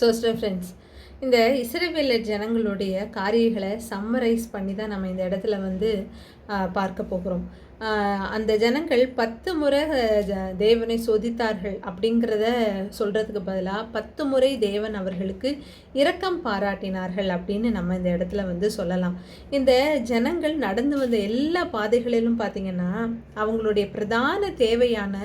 So friends இந்த இஸ்ரேவேலர் ஜனங்களுடைய காரியங்களை சம்மரைஸ் பண்ணி தான் நம்ம இந்த இடத்துல வந்து பார்க்க போகிறோம். அந்த ஜனங்கள் பத்து முறை தேவனை சோதித்தார்கள் அப்படிங்கிறத சொல்கிறதுக்கு பதிலாக பத்து முறை தேவன் அவர்களுக்கு இரக்கம் பாராட்டினார்கள் அப்படின்னு நம்ம இந்த இடத்துல வந்து சொல்லலாம். இந்த ஜனங்கள் நடந்து வந்த எல்லா பாதைகளிலும் பார்த்தீங்கன்னா அவங்களுடைய பிரதான தேவையான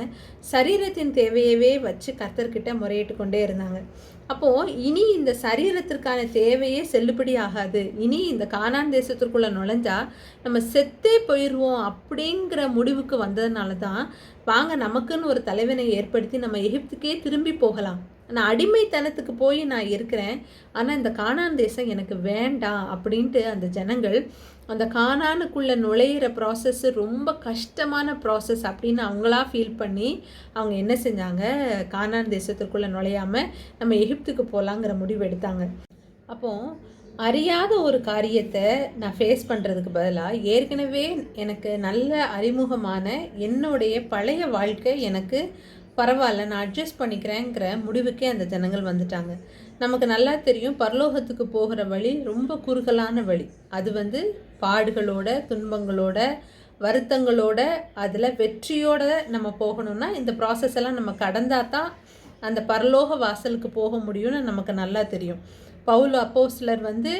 சரீரத்தின் தேவையவே வச்சு கர்த்தர்கிட்ட முறையிட்டு கொண்டே இருந்தாங்க. அப்போது இனி இந்த சரீரத்திற்கான தேவையே செல்லுபடி ஆகாது இனி இந்த கானான் தேசத்திற்குள்ளே நுழைஞ்சா நம்ம செத்தே போயிடுவோம் அப்படிங்கிற முடிவுக்கு வந்ததுனால தான் வாங்க நமக்குன்னு ஒரு தலைவனை ஏற்படுத்தி நம்ம எகிப்துக்கே திரும்பி போகலாம். நான் அடிமைத்தனத்துக்கு போய் நான் இருக்கிறேன். ஆனால் இந்த காணான் தேசம் எனக்கு வேண்டாம் அப்படின்ட்டு அந்த ஜனங்கள் அந்த காணானுக்குள்ளே நுழையிற ப்ராசஸ் ரொம்ப கஷ்டமான ப்ராசஸ் அப்படின்னு அவங்களா ஃபீல் பண்ணி அவங்க என்ன செஞ்சாங்க? காணான் தேசத்திற்குள்ளே நுழையாமல் நம்ம எகிப்துக்கு போகலாங்கிற முடிவு எடுத்தாங்க. அப்போது அறியாத ஒரு காரியத்தை நான் ஃபேஸ் பண்ணுறதுக்கு பதிலாக ஏற்கனவே எனக்கு நல்ல அறிமுகமான என்னுடைய பழைய வாழ்க்கை எனக்கு பரவாயில்ல நான் அட்ஜஸ்ட் பண்ணிக்கிறேங்கிற முடிவுக்கே அந்த ஜனங்கள் வந்துட்டாங்க. நமக்கு நல்லா தெரியும் பரலோகத்துக்கு போகிற வழி ரொம்ப குறுகலான வழி. அது வந்து பாடுகளோட துன்பங்களோட வருத்தங்களோட அதில் வெற்றியோட நம்ம போகணும்னா இந்த ப்ராசஸ் எல்லாம் நம்ம கடந்தா தான் அந்த பரலோக வாசலுக்கு போக முடியும்னு நமக்கு நல்லா தெரியும். பவுல் அப்போஸ்லர் வந்து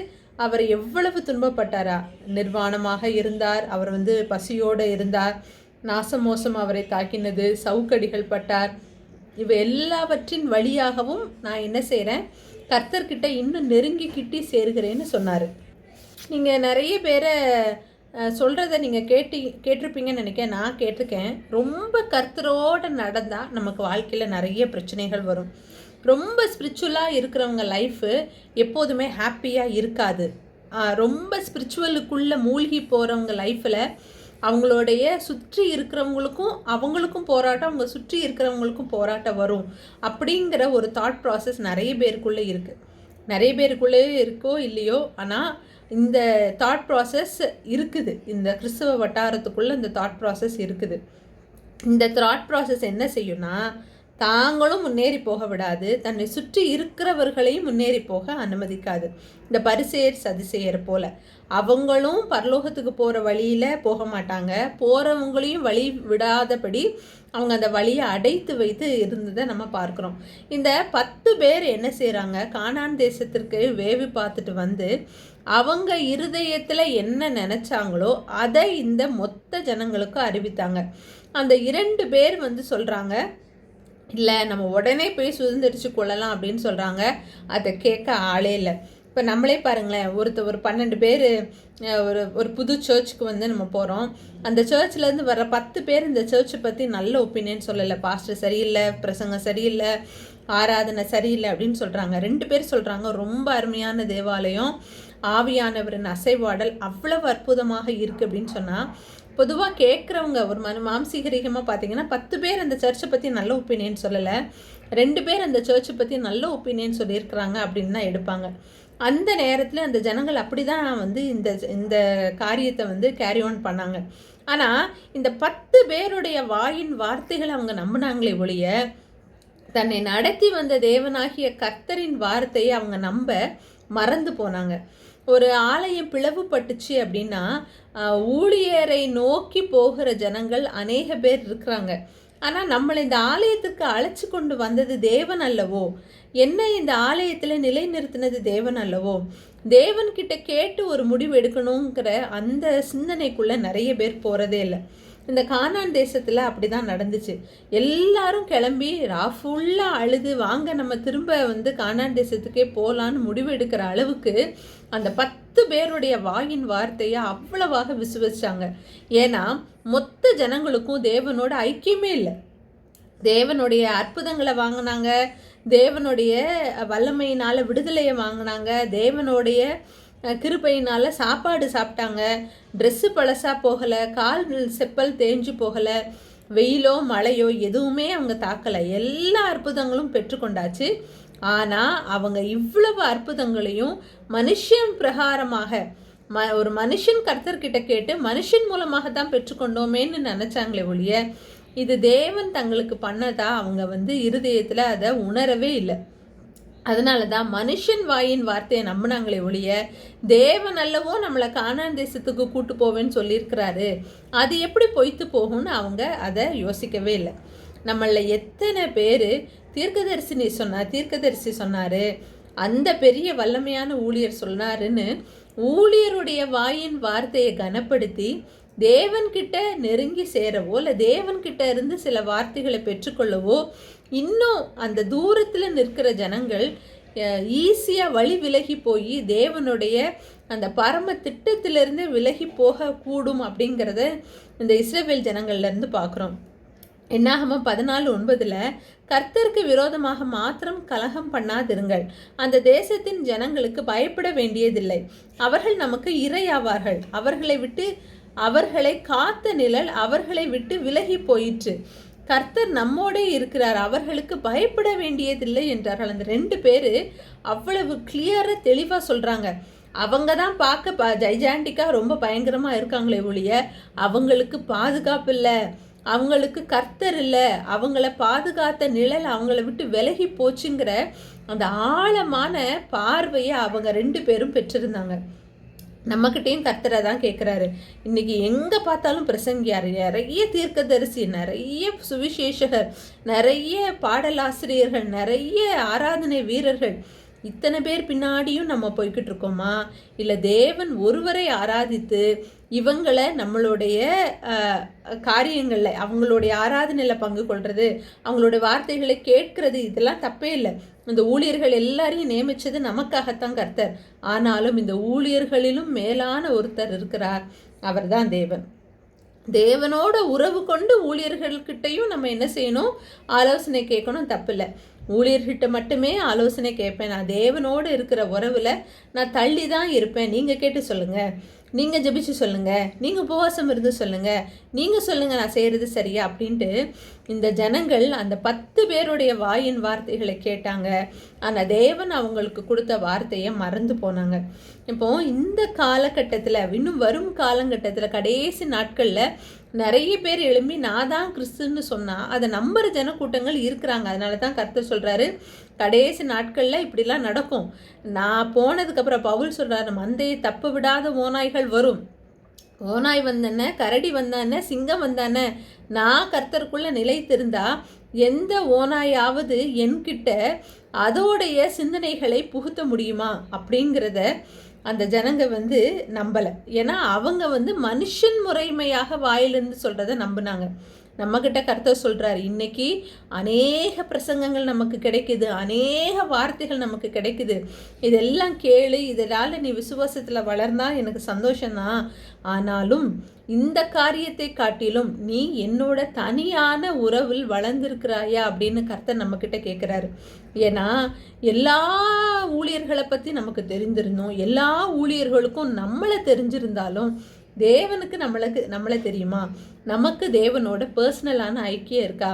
அவர் எவ்வளவு துன்பப்பட்டாரா? நிர்வாணமாக இருந்தார் அவர் வந்து பசியோடு இருந்தார். நாசமோசம் அவரை தாக்கினது சவுக்கடிகள் பட்டார். இவை எல்லாவற்றின் வழியாகவும் நான் என்ன செய்கிறேன் கர்த்தர்கிட்ட இன்னும் நெருங்கிக்கிட்டி சேர்கிறேன்னு சொன்னார். நீங்கள் நிறைய பேரை சொல்கிறத நீங்கள் கேட்டி கேட்டிருப்பீங்கன்னு நினைக்கிறேன் நான் கேட்டிருக்கேன். ரொம்ப கர்த்தரோடு நடந்தால் நமக்கு வாழ்க்கையில் நிறைய பிரச்சனைகள் வரும். ரொம்ப ஸ்பிரிச்சுவலாக இருக்கிறவங்க லைஃபு எப்போதுமே ஹாப்பியாக இருக்காது. ரொம்ப ஸ்பிரிச்சுவலுக்குள்ளே மூழ்கி போகிறவங்க லைஃப்பில் அவங்களுடைய சுற்றி இருக்கிறவங்களுக்கும் அவங்களுக்கும் போராட்டம் அவங்க சுற்றி இருக்கிறவங்களுக்கும் போராட்டம் வரும் அப்படிங்கிற ஒரு தாட் ப்ராசஸ் நிறைய பேருக்குள்ளே இருக்குது நிறைய பேருக்குள்ளே இருக்கோ இல்லையோ ஆனால் இந்த தாட் ப்ராசஸ் இருக்குது. இந்த கிறிஸ்தவ வட்டாரத்துக்குள்ளே இந்த தாட் ப்ராசஸ் இருக்குது. இந்த தாட் ப்ராசஸ் என்ன செய்யும்னா தாங்களும் முன்னேறி போக விடாது தன்னை சுற்றி இருக்கிறவர்களையும் முன்னேறி போக அனுமதிக்காது. இந்த பரிசெயர் சதிசெயர் போல. அவங்களும் பரலோகத்துக்கு போகிற வழியில் போக மாட்டாங்க. போகிறவங்களையும் வழி விடாதபடி அவங்க அந்த வழியை அடைத்து வைத்து இருந்ததை நம்ம பார்க்குறோம். இந்த பத்து பேர் என்ன செய்கிறாங்க கானான் தேசத்திற்கு வேவி பார்த்துட்டு வந்து அவங்க இருதயத்தில் என்ன நினச்சாங்களோ அதை இந்த மொத்த ஜனங்களுக்கு அறிவித்தாங்க. அந்த இரண்டு பேர் வந்து சொல்கிறாங்க இல்லை நம்ம உடனே போய் சுதந்திரிச்சு கொள்ளலாம் அப்படின்னு சொல்கிறாங்க அதை கேட்க ஆளே இல்லை. இப்போ நம்மளே பாருங்களேன் ஒருத்த ஒரு பன்னெண்டு பேர் ஒரு ஒரு புது சர்ச்சுக்கு வந்து நம்ம போகிறோம் அந்த சர்ச்சிலேருந்து வர பத்து பேர் இந்த சர்ச்சை பற்றி நல்ல ஒப்பீனியன் சொல்லலை. பாஸ்டர் சரியில்லை பிரசங்கம் சரியில்லை ஆராதனை சரியில்லை அப்படின்னு சொல்கிறாங்க ரெண்டு பேர் சொல்கிறாங்க ரொம்ப அருமையான தேவாலயம் ஆவியானவரின் அசைவாடல் அவ்வளவு அற்புதமாக இருக்குது அப்படின்னு சொன்னால் பொதுவாக கேட்குறவங்க ஒரு மனு மாம்சீகரிகமாக பார்த்தீங்கன்னா பத்து பேர் அந்த சர்ச்சை பற்றி நல்ல ஒப்பீனியன் சொல்லலை. ரெண்டு பேர் அந்த சர்ச்சை பற்றி நல்ல ஒப்பீனியன் சொல்லியிருக்கிறாங்க அப்படின்னு தான் எடுப்பாங்க. அந்த நேரத்தில் அந்த ஜனங்கள் அப்படி தான் வந்து இந்த இந்த காரியத்தை வந்து கேரி ஆன் பண்ணாங்க. ஆனால் இந்த பத்து பேருடைய வாயின் வார்த்தைகளை அவங்க நம்பினாங்களே ஒழிய தன்னை நடத்தி வந்த தேவனாகிய கர்த்தரின் வார்த்தையை அவங்க நம்ப மறந்து போனாங்க. ஒரு ஆலயம் பிளவுபட்டுச்சு அப்படின்னா ஊழியரை நோக்கி போகிற ஜனங்கள் அநேக பேர் இருக்கிறாங்க. ஆனால் நம்மளை இந்த ஆலயத்துக்கு அழைச்சி கொண்டு வந்தது தேவன் அல்லவோ? என்ன இந்த ஆலயத்தில் நிலைநிறுத்தினது தேவன் அல்லவோ? தேவன்கிட்ட கேட்டு ஒரு முடிவு எடுக்கணுங்கிற அந்த சிந்தனைக்குள்ளே நிறைய பேர் போகிறதே இல்லை. இந்த கானான் தேசத்தில் அப்படி தான் நடந்துச்சு. எல்லாரும் கிளம்பி ரா ஃபுல்லாக அழுது வாங்க நம்ம திரும்ப வந்து கானான் தேசத்துக்கே போகலான்னு முடிவு எடுக்கிற அளவுக்கு அந்த பத்து பத்து பேருடைய வாயின் வார்த்தையை அவ்வளவாக விசுவச்சாங்க ஏன்னா மொத்த ஜனங்களுக்கும் தேவனோட ஐக்கியமே இல்லை. தேவனுடைய அற்புதங்களை வாங்கினாங்க தேவனுடைய வல்லமையினால் விடுதலையை வாங்கினாங்க தேவனுடைய கிருப்பையினால் கிருபையினால் சாப்பாடு சாப்பிட்டாங்க. ட்ரெஸ்ஸு பழசாக போகலை கால் செப்பல் தேஞ்சு போகலை வெயிலோ மழையோ எதுவுமே அவங்க தாக்கலை. எல்லா அற்புதங்களும் பெற்றுக்கொண்டாச்சு. ஆனால் அவங்க இவ்வளவு அற்புதங்களையும் மனுஷன் பிரகாரமாக ம ஒரு மனுஷன் கர்த்தர்கிட்ட கேட்டு மனுஷன் மூலமாக தான் பெற்றுக்கொண்டோமேன்னு நினச்சாங்களே ஒழிய இது தேவன் தங்களுக்கு பண்ணதா அவங்க வந்து இருதயத்தில் அதை உணரவே இல்லை. அதனால தான் மனுஷன் வாயின் வார்த்தையை நம்பினாங்களே ஒழிய தேவன் அல்லவோ நம்மளை காணான் தேசத்துக்கு கூட்டு போவேன்னு சொல்லியிருக்கிறாரு. அது எப்படி பொய்த்து போகும்னு அவங்க அதை யோசிக்கவே இல்லை. நம்மள எத்தனை பேர் தீர்க்கதரிசினி சொன்னார் தீர்க்கதரிசி சொன்னார் அந்த பெரிய வல்லமையான ஊழியர் சொன்னாருன்னு ஊழியருடைய வாயின் வார்த்தையை கனப்படுத்தி தேவன்கிட்ட நெருங்கி சேரவோ இல்லை தேவன்கிட்ட இருந்து சில வார்த்தைகளை பெற்றுக்கொள்ளவோ இன்னும் அந்த தூரத்தில் நிற்கிற ஜனங்கள் ஈஸியாக வழி விலகி போய் தேவனுடைய அந்த பரம திட்டத்திலிருந்து விலகி போக கூடும் அப்படிங்கிறத இந்த இஸ்ரேவேல் ஜனங்கள்லேருந்து பார்க்குறோம் என்னாகம பதினாலு ஒன்பதில் கர்த்தருக்கு விரோதமாக மாத்திரம் கலகம் பண்ணாதிருங்கள். அந்த தேசத்தின் ஜனங்களுக்கு பயப்பட வேண்டியதில்லை. அவர்கள் நமக்கு இரையாவார்கள். அவர்களை விட்டு அவர்களை காத்த நிழல் அவர்களை விட்டு விலகி போயிற்று. கர்த்தர் நம்மோடே இருக்கிறார். அவர்களுக்கு பயப்பட வேண்டியதில்லை என்றார்கள். அந்த ரெண்டு பேர் அவ்வளவு கிளியராக தெளிவாக சொல்கிறாங்க அவங்க தான் பார்க்க ப ஜைஜாண்டிக்காக ரொம்ப பயங்கரமாக இருக்காங்களே ஒழிய அவங்களுக்கு பாதுகாப்பு இல்லை. அவங்களுக்கு கர்த்தர் இல்லை அவங்கள பாதுகாத்த நிழல் அவங்கள விட்டு விலகி போச்சுங்கிற அந்த ஆழமான பார்வையை அவங்க ரெண்டு பேரும் பெற்றிருந்தாங்க. நம்மக்கிட்டேயும் கர்த்தரை தான் கேட்குறாரு இன்றைக்கி எங்கே பார்த்தாலும் பிரசங்கியார். நிறைய தீர்க்கதரிசி நிறைய சுவிசேஷகர் நிறைய பாடலாசிரியர்கள் நிறைய ஆராதனை வீரர்கள் இத்தனை பேர் பின்னாடியும் நம்ம போய்கிட்டு இருக்கோமா இல்லை தேவன் ஒருவரை ஆராதித்து இவங்களை நம்மளுடைய காரியங்களில் அவங்களுடைய ஆராதனையில் பங்கு கொள்வது அவங்களுடைய வார்த்தைகளை கேட்கறது இதெல்லாம் தப்பே இல்லை. இந்த ஊழியர்கள் எல்லாரையும் நியமித்தது நமக்காகத்தான் கர்த்தர். ஆனாலும் இந்த ஊழியர்களிலும் மேலான ஒருத்தர் இருக்கிறார். அவர்தான் தேவன். தேவனோட உறவு கொண்டு ஊழியர்கள்கிட்டையும் நம்ம என்ன செய்யணும்? ஆலோசனை கேட்கணும் தப்பில்லை. ஊழியர்கிட்ட மட்டுமே ஆலோசனை கேட்பேன். நான் தேவனோடு இருக்கிற உறவில் நான் தள்ளி தான் இருப்பேன். நீங்கள் கேட்டு சொல்லுங்கள் நீங்கள் ஜபிச்சு சொல்லுங்கள் நீங்கள் உபவாசம் இருந்து சொல்லுங்கள் நீங்கள் சொல்லுங்கள் நான் செய்கிறது சரியா? அப்படின்ட்டு இந்த ஜனங்கள் அந்த பத்து பேருடைய வாயின் வார்த்தைகளை கேட்டாங்க. ஆனால் தேவன் அவங்களுக்கு கொடுத்த வார்த்தையை மறந்து போனாங்க. இப்போ இந்த காலகட்டத்தில் இன்னும் வரும் காலகட்டத்தில் கடைசி நாட்களில் நிறைய பேர் எழும்பி நான் தான் கிறிஸ்துன்னு சொன்னால் அதை நம்புற ஜனக்கூட்டங்கள் இருக்கிறாங்க. அதனால தான் கருத்தை சொல்கிறாரு கடைசி நாட்களில் இப்படிலாம் நடக்கும். நான் போனதுக்கப்புறம் பவுல் சொல்கிறாரு மந்தையை தப்பு விடாத ஓநாய்கள் வரும். ஓனாய் வந்தானே கரடி வந்தானே சிங்கம் வந்தானே நான் கர்த்தருக்குள்ளே நிலைத்திருந்தா எந்த ஓனாயாவது என்கிட்ட அதோடைய சிந்தனைகளை புகுத்த முடியுமா அப்படிங்கிறத அந்த ஜனங்க வந்து நம்பலை. ஏன்னா அவங்க வந்து மனுஷன் முறைமையாக வாயிலிருந்து சொல்கிறத நம்பினாங்க. நம்மக்கிட்ட கருத்தர் சொல்கிறார் இன்றைக்கி அநேக பிரசங்கங்கள் நமக்கு கிடைக்குது அநேக வார்த்தைகள் நமக்கு கிடைக்குது. இதெல்லாம் கேளு இதனால் நீ விசுவாசத்தில் வளர்ந்தால் எனக்கு சந்தோஷம்தான். ஆனாலும் இந்த காரியத்தை காட்டிலும் நீ என்னோட தனியான உறவில் வளர்ந்துருக்கிறாயா அப்படின்னு கர்த்தர் நம்மக்கிட்ட கேட்குறாரு ஏன்னா எல்லா ஊழியர்களை பற்றி நமக்கு தெரிஞ்சிருந்தோம் எல்லா ஊழியர்களுக்கும் நம்மளை தெரிஞ்சிருந்தாலும் தேவனுக்கு நம்மளுக்கு நம்மளை தெரியுமா? நமக்கு தேவனோட பர்சனலான ஐக்கியம் இருக்கா?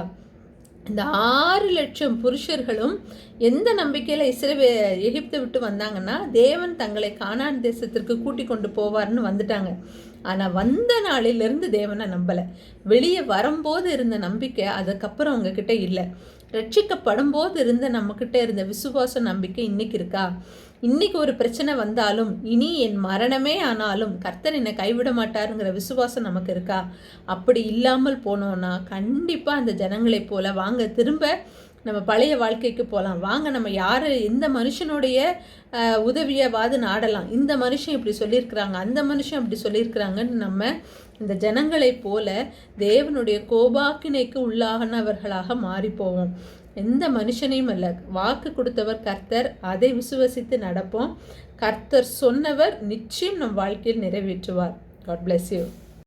இந்த ஆறு லட்சம் புருஷர்களும் எந்த நம்பிக்கையில் இஸ்ரவே எகிப்தை விட்டு வந்தாங்கன்னா தேவன் தங்களை காணான் தேசத்திற்கு கூட்டி கொண்டு போவார்னு வந்துட்டாங்க. ஆனால் வந்த நாளிலிருந்து தேவனை நம்பலை. வெளியே வரும்போது இருந்த நம்பிக்கை அதுக்கப்புறம் அவங்கக்கிட்ட இல்லை. ரட்சிக்கப்படும் போது இருந்த நம்மக்கிட்ட இருந்த விசுவாச நம்பிக்கை இன்னைக்கு இருக்கா? இன்னைக்கு ஒரு பிரச்சனை வந்தாலும் இனி என் மரணமே ஆனாலும் கர்த்தர் என்னை கைவிட மாட்டாருங்கிற விசுவாசம் நமக்கு இருக்கா? அப்படி இல்லாமல் போனோன்னா கண்டிப்பாக அந்த ஜனங்களைப் போல வாங்க. திரும்ப நம்ம பழைய வாழ்க்கைக்கு போகலாம் வாங்க நம்ம யார்? இந்த மனுஷனுடைய உதவியவாது நாடலாம். இந்த மனுஷன் இப்படி சொல்லியிருக்கிறாங்க அந்த மனுஷன் அப்படி சொல்லியிருக்கிறாங்கன்னு நம்ம இந்த ஜனங்களைப் போல தேவனுடைய கோபாக்கினைக்கு உள்ளாகனவர்களாக மாறி போவோம். எந்த மனுஷனையும் அல்ல. வாக்கு கொடுத்தவர் கர்த்தர் அதை விசுவசித்து நடப்போம். கர்த்தர் சொன்னவர் நிச்சயம் நம் வாழ்க்கையில் நிறைவேற்றுவார். God bless you